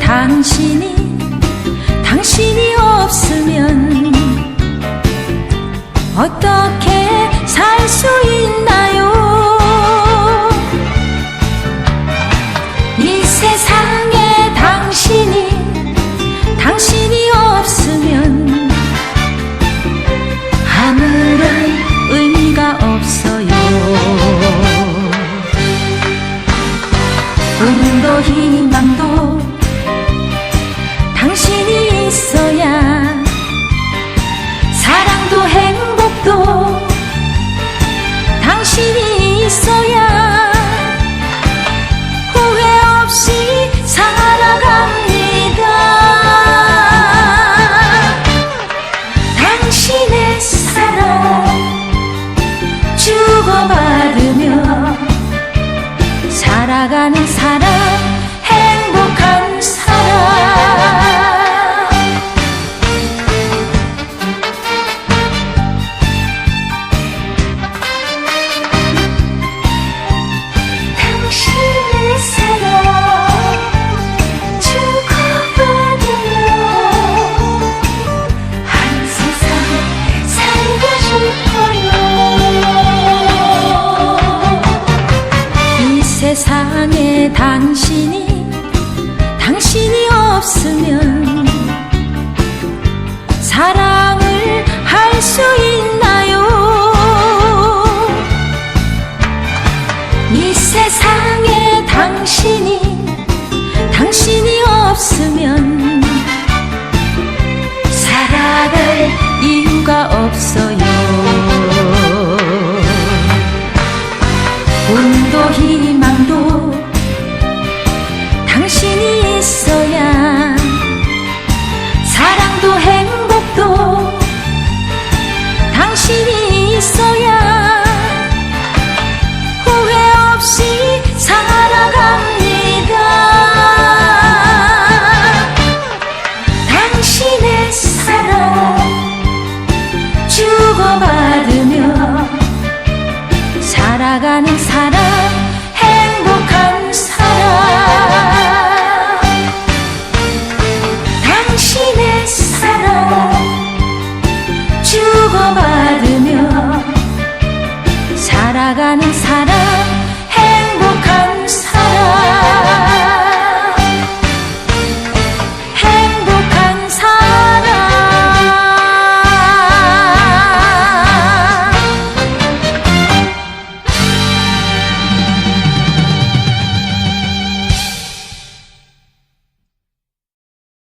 당신이 당신이 없으면 어떻게 살 수 있나요? 이 세상에 당신이 당신이 없으면 아무런 의미가 없어요. 꿈도 희망도 살아가는 사람 세상에 당신이 당신이 없으면 사랑을 할 수 있나요? 이 세상에 당신이 당신이 없으면 살아갈 이유가 없어 살아가는 사람